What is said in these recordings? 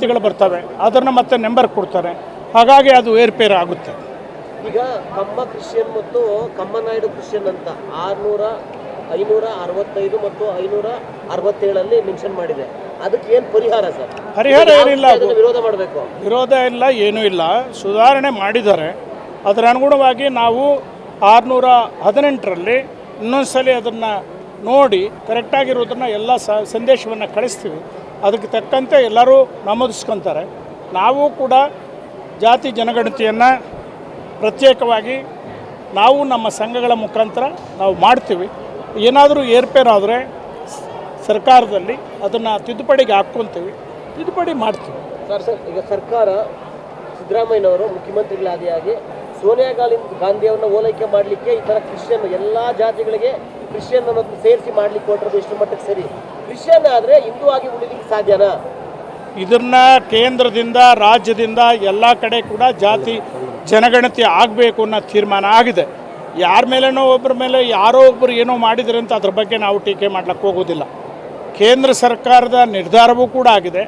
ಜಾತಿಗಳು ಬರ್ತವೆ ಅದನ್ನು ಮತ್ತೆ ನಂಬರ್ ಕೊಡ್ತಾರೆ. ಹಾಗಾಗಿ ಅದು ಏರ್ಪೇರ್ ಆಗುತ್ತೆ. ಈಗ ಕಮ್ಮ ಕ್ರಿಶ್ಚಿಯನ್ ಮತ್ತು ಕಮ್ಮನಾಯ್ಡು ಕ್ರಿಶ್ಚಿಯನ್ ಅಂತ ಆರ್ನೂರ ಐನೂರ ಅರವತ್ತೈದು ಮತ್ತು ಐನೂರ ಅರವತ್ತೇಳಲ್ಲಿ ಮೆನ್ಷನ್ ಮಾಡಿದೆ. ಅದಕ್ಕೆ ಏನು ಪರಿಹಾರ ಸರ್? ಪರಿಹಾರ ಏನಿಲ್ಲ ಅದನ್ನ ವಿರೋಧ ಮಾಡಬೇಕು? ವಿರೋಧ ಇಲ್ಲ ಏನೂ ಇಲ್ಲ. ಸುಧಾರಣೆ ಮಾಡಿದ್ದಾರೆ. ಅದರ ಅನುಗುಣವಾಗಿ ನಾವು ಆರುನೂರ ಹದಿನೆಂಟರಲ್ಲಿ ಇನ್ನೊಂದ್ಸಲಿ ಅದನ್ನು ನೋಡಿ ಕರೆಕ್ಟಾಗಿರೋದನ್ನು ಎಲ್ಲ ಸಂದೇಶವನ್ನು ಕಳಿಸ್ತೀವಿ. ಅದಕ್ಕೆ ತಕ್ಕಂತೆ ಎಲ್ಲರೂ ನಮೂದಿಸ್ಕೊತಾರೆ. ನಾವು ಕೂಡ ಜಾತಿ ಜನಗಣತಿಯನ್ನು ಪ್ರತ್ಯೇಕವಾಗಿ ನಾವು ನಮ್ಮ ಸಂಘಗಳ ಮುಖಾಂತರ ನಾವು ಮಾಡ್ತೀವಿ. ಏನಾದರೂ ಏರ್ಪೇರಾದರೆ ಸರ್ಕಾರದಲ್ಲಿ ಅದನ್ನು ತಿದ್ದುಪಡಿಗೆ ಹಾಕ್ಕೊತೀವಿ. ತಿದ್ದುಪಡಿ ಮಾಡ್ತೀವಿ. ಸರ್ ಸರ್, ಈಗ ಸರ್ಕಾರ ಸಿದ್ದರಾಮಯ್ಯನವರು ಮುಖ್ಯಮಂತ್ರಿಗಳಾದಿಯಾಗಿ ಸೋನಿಯಾ ಗಾಂಧಿ ಗಾಂಧಿಯವ್ರನ್ನ ಓಲೈಕೆ ಮಾಡಲಿಕ್ಕೆ ಈ ಥರ ಕ್ರಿಶ್ಚಿಯನ್ ಎಲ್ಲ ಜಾತಿಗಳಿಗೆ ಕ್ರಿಶ್ಚಿಯನ್ ಅನ್ನೋದನ್ನ ಸೇರಿಸಿ ಮಾಡ್ಲಿಕ್ಕೆ ಕೊಟ್ಟರು ಎಷ್ಟು ಮಟ್ಟಕ್ಕೆ ಸರಿ? ಕ್ರಿಶ್ಚಿಯನ್ ಆದರೆ ಹಿಂದೂ ಆಗಿ ಉಳಿಲಿಕ್ಕೆ ಸಾಧ್ಯನಾ? ಇದನ್ನ ಕೇಂದ್ರದಿಂದ, ರಾಜ್ಯದಿಂದ ಎಲ್ಲ ಕಡೆ ಕೂಡ ಜಾತಿ ಜನಗಣತಿ ಆಗಬೇಕು ಅನ್ನೋ ತೀರ್ಮಾನ ಆಗಿದೆ. ಯಾರ ಮೇಲೇನೋ ಒಬ್ಬರ ಮೇಲೆ ಯಾರೋ ಒಬ್ಬರು ಏನೋ ಮಾಡಿದರೆ ಅಂತ ಅದ್ರ ಬಗ್ಗೆ ನಾವು ಟೀಕೆ ಮಾಡ್ಲಿಕ್ಕೆ ಹೋಗೋದಿಲ್ಲ. ಕೇಂದ್ರ ಸರ್ಕಾರದ ನಿರ್ಧಾರವೂ ಕೂಡ ಆಗಿದೆ.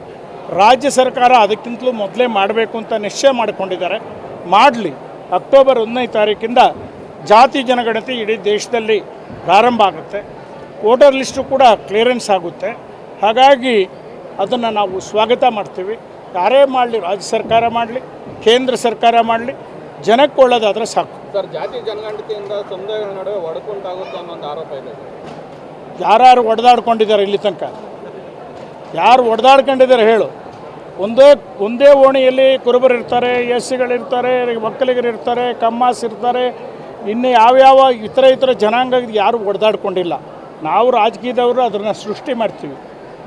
ರಾಜ್ಯ ಸರ್ಕಾರ ಅದಕ್ಕಿಂತಲೂ ಮೊದಲೇ ಮಾಡಬೇಕು ಅಂತ ನಿಶ್ಚಯ ಮಾಡಿಕೊಂಡಿದ್ದಾರೆ. ಮಾಡಲಿ. ಅಕ್ಟೋಬರ್ ಒಂದನೇ ತಾರೀಕಿಂದ ಜಾತಿ ಜನಗಣತಿ ಇಡೀ ದೇಶದಲ್ಲಿ ಪ್ರಾರಂಭ ಆಗುತ್ತೆ. ವೋಟರ್ ಲಿಸ್ಟು ಕೂಡ ಕ್ಲಿಯರೆನ್ಸ್ ಆಗುತ್ತೆ. ಹಾಗಾಗಿ ಅದನ್ನು ನಾವು ಸ್ವಾಗತ ಮಾಡ್ತೀವಿ. ಯಾರೇ ಮಾಡಲಿ ರಾಜ್ಯ ಸರ್ಕಾರ ಮಾಡಲಿ ಕೇಂದ್ರ ಸರ್ಕಾರ ಮಾಡಲಿ ಜನಕ್ಕೆ ಒಳ್ಳೇದಾದರೆ ಸಾಕು. ಸರ್ ಜಾತಿ ಜನಗಣತಿಯಿಂದ ಸಮುದಾಯಗಳ ನಡುವೆ ಒಡಕುಂಟಾಗುತ್ತೆ ಅನ್ನೋ ಒಂದು ಆರೋಪ ಇದೆ. ಯಾರು ಹೊಡೆದಾಡ್ಕೊಂಡಿದ್ದಾರೆ ಇಲ್ಲಿ ತನಕ? ಯಾರು ಹೊಡೆದಾಡ್ಕೊಂಡಿದ್ದಾರೆ ಹೇಳು. ಒಂದೇ ಒಂದೇ ಓಣಿಯಲ್ಲಿ ಕುರುಬರು ಇರ್ತಾರೆ ಎಸ್ ಸಿಗಳಿರ್ತಾರೆ ಒಕ್ಕಲಿಗರು ಇರ್ತಾರೆ ಕಮ್ಮಾಸ್ ಇರ್ತಾರೆ ಇನ್ನು ಯಾವ್ಯಾವ ಇತರ ಇತರ ಜನಾಂಗ ಯಾರು ಹೊಡೆದಾಡ್ಕೊಂಡಿಲ್ಲ ನಾವು ರಾಜಕೀಯದವರು ಅದನ್ನು ಸೃಷ್ಟಿ ಮಾಡ್ತೀವಿ.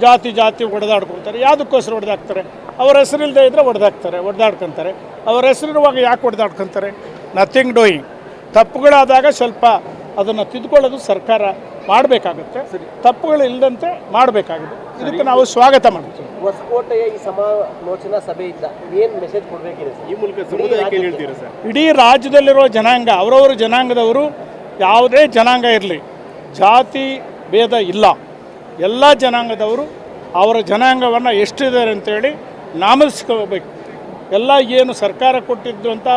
ಜಾತಿ ಜಾತಿ ಒಡೆದಾಡ್ಕೊಳ್ತಾರೆ ಯಾವುದಕ್ಕೋಸ್ಕರ ಹೊಡೆದಾಕ್ತಾರೆ ಅವ್ರ ಹೆಸರಿಲ್ಲದೆ ಇದ್ದರೆ ಹೊಡೆದಾಕ್ತಾರೆ ಹೊಡೆದಾಡ್ಕೊತಾರೆ ಅವ್ರ ಹೆಸರಿರುವಾಗ ಯಾಕೆ ಹೊಡೆದಾಡ್ಕೊತಾರೆ ನಥಿಂಗ್ ಡೂಯಿಂಗ್ ತಪ್ಪುಗಳಾದಾಗ ಸ್ವಲ್ಪ ಅದನ್ನು ತಿದ್ಕೊಳ್ಳೋದು ಸರ್ಕಾರ ಮಾಡಬೇಕಾಗುತ್ತೆ. ತಪ್ಪುಗಳು ಇಲ್ಲದಂತೆ ಮಾಡಬೇಕಾಗುತ್ತೆ. ಇದಕ್ಕೆ ನಾವು ಸ್ವಾಗತ ಮಾಡ್ತೀವಿ. ಹೊಸಕೋಟೆಯ ಈ ಸಮಾಲೋಚನಾ ಸಭೆಯಿಂದ ಏನು ಮೆಸೇಜ್ ಕೊಡಬೇಕಿದೆ ಸರ್? ಈ ಮೂಲಕ ಸಮುದಾಯಕ್ಕೆ ಏನು ಹೇಳ್ತೀರಾ ಸರ್? ಇಡೀ ರಾಜ್ಯದಲ್ಲಿರೋ ಜನಾಂಗ ಅವರವರ ಜನಾಂಗದವರು ಯಾವುದೇ ಜನಾಂಗ ಇರಲಿ ಜಾತಿ ಭೇದ ಇಲ್ಲ. ಎಲ್ಲ ಜನಾಂಗದವರು ಅವರ ಜನಾಂಗವನ್ನು ಎಷ್ಟಿದ್ದಾರೆ ಅಂತೇಳಿ ನಾಮಿಸ್ಕೋಬೇಕು ಎಲ್ಲ ಏನು ಸರ್ಕಾರ ಕೊಟ್ಟಿದ್ದು ಅಂತ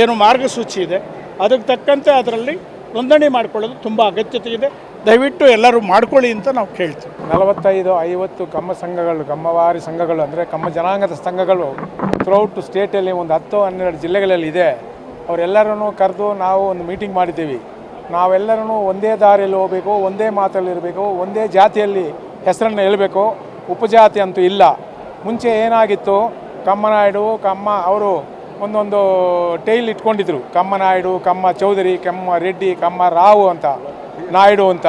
ಏನು ಮಾರ್ಗಸೂಚಿ ಇದೆ ಅದಕ್ಕೆ ತಕ್ಕಂತೆ ಅದರಲ್ಲಿ ನೋಂದಣಿ ಮಾಡಿಕೊಳ್ಳೋದು ತುಂಬ ಅಗತ್ಯತೆ ಇದೆ ದಯವಿಟ್ಟು ಎಲ್ಲರೂ ಮಾಡ್ಕೊಳ್ಳಿ ಅಂತ ನಾವು ಕೇಳ್ತೀವಿ. ನಲವತ್ತೈದು, ಐವತ್ತು ಕಮ್ಮ ಸಂಘಗಳು, ಕಮ್ಮವಾರಿ ಸಂಘಗಳು ಅಂದರೆ ಕಮ್ಮ ಜನಾಂಗದ ಸಂಘಗಳು ಥ್ರೂಔಟ್ ಸ್ಟೇಟಲ್ಲಿ ಒಂದು ಹತ್ತು, ಹನ್ನೆರಡು ಜಿಲ್ಲೆಗಳಲ್ಲಿ ಇದೆ. ಅವರೆಲ್ಲರನ್ನು ಕರೆದು ನಾವು ಒಂದು ಮೀಟಿಂಗ್ ಮಾಡಿದ್ದೀವಿ. ನಾವೆಲ್ಲರೂ ಒಂದೇ ದಾರಿಯಲ್ಲಿ ಹೋಗಬೇಕು, ಒಂದೇ ಮಾತಲ್ಲಿ ಇರಬೇಕು, ಒಂದೇ ಜಾತಿಯಲ್ಲಿ ಹೆಸರನ್ನು ಹೇಳಬೇಕು. ಉಪಜಾತಿ ಅಂತೂ ಇಲ್ಲ. ಮುಂಚೆ ಏನಾಗಿತ್ತು? ಕಮ್ಮನಾಯ್ಡು ಕಮ್ಮ ಅವರು ಒಂದೊಂದು ಟೈಲ್ ಇಟ್ಕೊಂಡಿದ್ರು. ಕಮ್ಮ ನಾಯ್ಡು, ಕಮ್ಮ ಚೌಧರಿ, ಕಮ್ಮ ರೆಡ್ಡಿ, ಕಮ್ಮ ರಾವು ಅಂತ, ನಾಯ್ಡು ಅಂತ.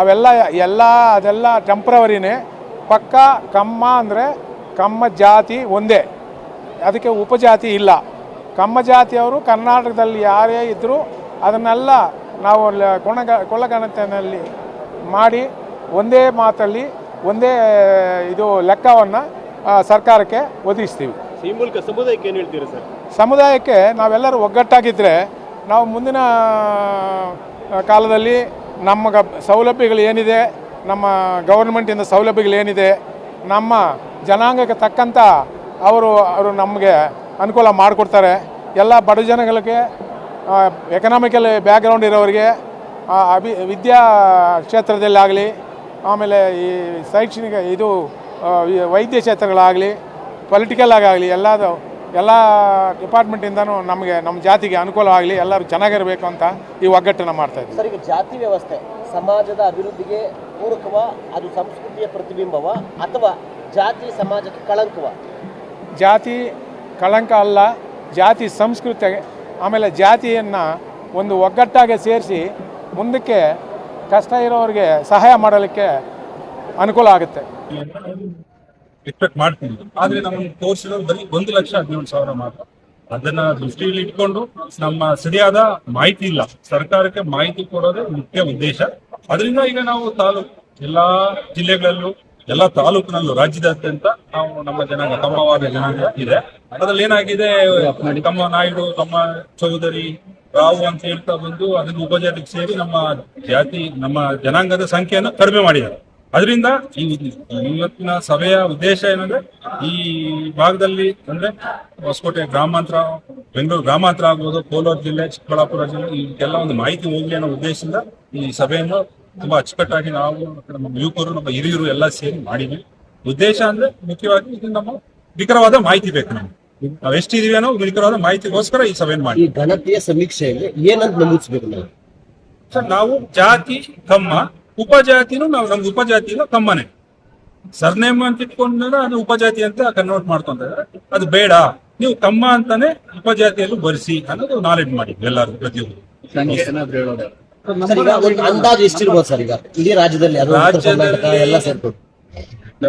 ಅವೆಲ್ಲ ಎಲ್ಲ, ಅದೆಲ್ಲ ಟೆಂಪ್ರವರಿನೇ ಪಕ್ಕ ಕಮ್ಮ ಅಂದರೆ ಕಮ್ಮ ಜಾತಿ ಒಂದೇ. ಅದಕ್ಕೆ ಉಪಜಾತಿ ಇಲ್ಲ. ಕಮ್ಮ ಜಾತಿಯವರು ಕರ್ನಾಟಕದಲ್ಲಿ ಯಾರೇ ಇದ್ದರೂ ಅದನ್ನೆಲ್ಲ ನಾವು ಕೊಣಗ ಕೊಳ್ಳಗಣತನಲ್ಲಿ ಮಾಡಿ ಒಂದೇ ಮಾತಲ್ಲಿ, ಒಂದೇ ಇದು ಲೆಕ್ಕವನ್ನು ಸರ್ಕಾರಕ್ಕೆ ಒದಗಿಸ್ತೀವಿ. ಈ ಮೂಲಕ ಸಮುದಾಯಕ್ಕೆ ಏನು ಹೇಳ್ತೀರಾ ಸರ್? ಸಮುದಾಯಕ್ಕೆ ನಾವೆಲ್ಲರೂ ಒಗ್ಗಟ್ಟಾಗಿದ್ದರೆ ನಾವು ಮುಂದಿನ ಕಾಲದಲ್ಲಿ ನಮ್ಮ ಸೌಲಭ್ಯಗಳು ಏನಿದೆ, ನಮ್ಮ ಗೌರ್ಮೆಂಟಿಂದ ಸೌಲಭ್ಯಗಳು ಏನಿದೆ, ನಮ್ಮ ಜನಾಂಗಕ್ಕೆ ತಕ್ಕಂಥ ಅವರು ಅವರು ನಮಗೆ ಅನುಕೂಲ ಮಾಡಿಕೊಡ್ತಾರೆ. ಎಲ್ಲ ಬಡ ಜನಗಳಿಗೆ ಎಕನಾಮಿಕಲ್ ಬ್ಯಾಕ್ಗ್ರೌಂಡ್ ಇರೋರಿಗೆ ಅಭಿ, ವಿದ್ಯಾ ಕ್ಷೇತ್ರದಲ್ಲಾಗಲಿ, ಆಮೇಲೆ ಈ ಶೈಕ್ಷಣಿಕ, ಇದು ವೈದ್ಯ ಕ್ಷೇತ್ರಗಳಾಗಲಿ ಪೊಲಿಟಿಕಲ್ ಆಗಲಿ ಎಲ್ಲದು ಎಲ್ಲ ಡಿಪಾರ್ಟ್ಮೆಂಟಿಂದನೂ ನಮಗೆ ನಮ್ಮ ಜಾತಿಗೆ ಅನುಕೂಲವಾಗಲಿ ಎಲ್ಲರೂ ಚೆನ್ನಾಗಿರಬೇಕು ಅಂತ ಈ ಒಗ್ಗಟ್ಟನ್ನು ಮಾಡ್ತಾ ಇದ್ದೀವಿ. ಸರ್ ಈಗ ಜಾತಿ ವ್ಯವಸ್ಥೆ ಸಮಾಜದ ಅಭಿವೃದ್ಧಿಗೆ ಪೂರಕವ ಅದು ಸಂಸ್ಕೃತಿಯ ಪ್ರತಿಬಿಂಬವ ಅಥವಾ ಜಾತಿ ಸಮಾಜಕ್ಕೆ ಕಳಂಕವ? ಜಾತಿ ಕಳಂಕ ಅಲ್ಲ ಜಾತಿ ಸಂಸ್ಕೃತಿ ಆಮೇಲೆ ಜಾತಿಯನ್ನು ಒಂದು ಒಗ್ಗಟ್ಟಾಗೆ ಸೇರಿಸಿ ಮುಂದಕ್ಕೆ ಕಷ್ಟ ಇರೋರಿಗೆ ಸಹಾಯ ಮಾಡಲಿಕ್ಕೆ ಅನುಕೂಲ ಆಗುತ್ತೆ. ಎಕ್ಸ್ಪೆಕ್ಟ್ ಮಾಡ್ತೀವಿ ಆದ್ರೆ ನಮ್ಗೆ ಬರೀ ಒಂದು ಲಕ್ಷ ಹದಿನೇಳು ಸಾವಿರ ಮಾತ್ರ. ಅದನ್ನ ದೃಷ್ಟಿಯಲ್ಲಿ ಇಟ್ಕೊಂಡು ನಮ್ಮ ಸರಿಯಾದ ಮಾಹಿತಿ ಇಲ್ಲ. ಸರ್ಕಾರಕ್ಕೆ ಮಾಹಿತಿ ಕೊಡೋದೇ ಮುಖ್ಯ ಉದ್ದೇಶ. ಅದರಿಂದ ಈಗ ನಾವು ತಾಲೂಕು, ಎಲ್ಲಾ ಜಿಲ್ಲೆಗಳಲ್ಲೂ, ಎಲ್ಲಾ ತಾಲೂಕಿನಲ್ಲೂ ರಾಜ್ಯದಾದ್ಯಂತ ನಾವು ನಮ್ಮ ಜನಾಂಗ, ತಮ್ಮವಾದ ಜನಾಂಗ ಇದೆ. ಅದ್ರಲ್ಲಿ ಏನಾಗಿದೆ, ತಮ್ಮ ನಾಯ್ಡು, ತಮ್ಮ ಚೌಧರಿ, ರಾವು ಅಂತ ಹೇಳ್ತಾ ಬಂದು ಅದನ್ನು ಉಪಜಾತಿಗೆ ಸೇರಿ ನಮ್ಮ ಜಾತಿ, ನಮ್ಮ ಜನಾಂಗದ ಸಂಖ್ಯೆಯನ್ನು ಕಡಿಮೆ ಮಾಡಿದ್ದಾರೆ. ಅದರಿಂದ ಈ ಇವತ್ತಿನ ಸಭೆಯ ಉದ್ದೇಶ ಏನಂದ್ರೆ ಈ ಭಾಗದಲ್ಲಿ ಅಂದ್ರೆ ಹೊಸಕೋಟೆ ಗ್ರಾಮಾಂತರ ಬೆಂಗಳೂರು ಗ್ರಾಮಾಂತರ ಆಗ್ಬೋದು ಕೋಲಾರ ಜಿಲ್ಲೆ ಚಿಕ್ಕಬಳ್ಳಾಪುರ ಜಿಲ್ಲೆ ಇದಕ್ಕೆಲ್ಲ ಒಂದು ಮಾಹಿತಿ ಹೋಗ್ಲಿ ಅನ್ನೋ ಉದ್ದೇಶದಿಂದ ಈ ಸಭೆಯನ್ನು ತುಂಬಾ ಅಚ್ಚುಕಟ್ಟಾಗಿ ನಾವು ನಮ್ಮ ಯುವಕರು ನಮ್ಮ ಹಿರಿಯರು ಎಲ್ಲ ಸೇರಿ ಮಾಡಿದ್ವಿ. ಉದ್ದೇಶ ಅಂದ್ರೆ ಮುಖ್ಯವಾಗಿ ಇದು ನಮ್ಮ ನಿಖರವಾದ ಮಾಹಿತಿ ಬೇಕು ನಮ್ಗೆ. ನಾವು ಎಷ್ಟಿದೀವಿ ಅನ್ನೋ ನಿಖರವಾದ ಮಾಹಿತಿಗೋಸ್ಕರ ಈ ಸಭೆಯನ್ನು ಮಾಡಿ ಘನತೆಯ ಸಮೀಕ್ಷೆಯಲ್ಲಿ ಏನಂತ ನಮೂದಿಸ್ಬೇಕು ನಾವು? ಜಾತಿ ಕಮ್ಮ ಉಪಜಾತಿನೂ ನಾವು ನಮ್ದು ಉಪಜಾತಿನ ಕಮ್ಮನೆ ಸರ್ನೇಮ್ ಅಂತ ಇಟ್ಕೊಂಡ್ರೆ ಅದು ಉಪಜಾತಿ ಅಂತ ಕನ್ವರ್ಟ್ ಮಾಡ್ಕೊಂಡ್ರೆ ಅದು ಬೇಡ. ನೀವು ತಮ್ಮ ಅಂತಾನೆ ಉಪಜಾತಿಯಲ್ಲೂ ಬರಿಸಿ ಅನ್ನೋದು ನಾಲೆಡ್ಜ್ ಮಾಡಿ ಎಲ್ಲರೂ ಪ್ರತಿಯೊಬ್ಬರು. ಸರ್ ಈಗ ಒಂದು ಅಂದಾಜು ಎಷ್ಟಿರ್ಬೋದು ಸರ್ ಈಗ? ಇಡೀ ರಾಜ್ಯದಲ್ಲಿ ಅದು ಉತ್ತರ ರಾಜ್ಯದಲ್ಲಿ- ಕರ್ನಾಟಕ ಎಲ್ಲ ಸೇರ್ಕೊಂಡು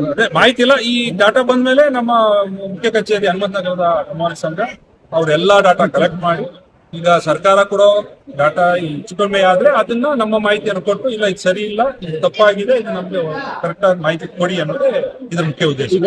ಅದೇ ಮಾಹಿತಿ ಇಲ್ಲ ಈ ಡಾಟಾ ಬಂದ್ಮೇಲೆ ನಮ್ಮ ಮುಖ್ಯ ಕಚೇರಿ ಹನುಮಂತನಗರದ ಕುಮಾರ ಸಂಘ ಅವ್ರೆಲ್ಲಾ ಡಾಟಾ ಕಲೆಕ್ಟ್ ಮಾಡಿ ಈಗ ಸರ್ಕಾರ ಕೊಡೋ ಡಾಟಾ ಹೆಚ್ಚು ಆದ್ರೆ ಅದನ್ನ ನಮ್ಮ ಮಾಹಿತಿಯನ್ನು ಕೊಟ್ಟು, ಇಲ್ಲ, ಇದು ಸರಿ ಇಲ್ಲ, ಇದು ತಪ್ಪಾಗಿದೆ, ಇದು ನಮ್ಗೆ ಕರೆಕ್ಟ್ ಆಗಿ ಮಾಹಿತಿ ಕೊಡಿ ಅನ್ನೋದೇ ಇದ್ರ ಮುಖ್ಯ ಉದ್ದೇಶ.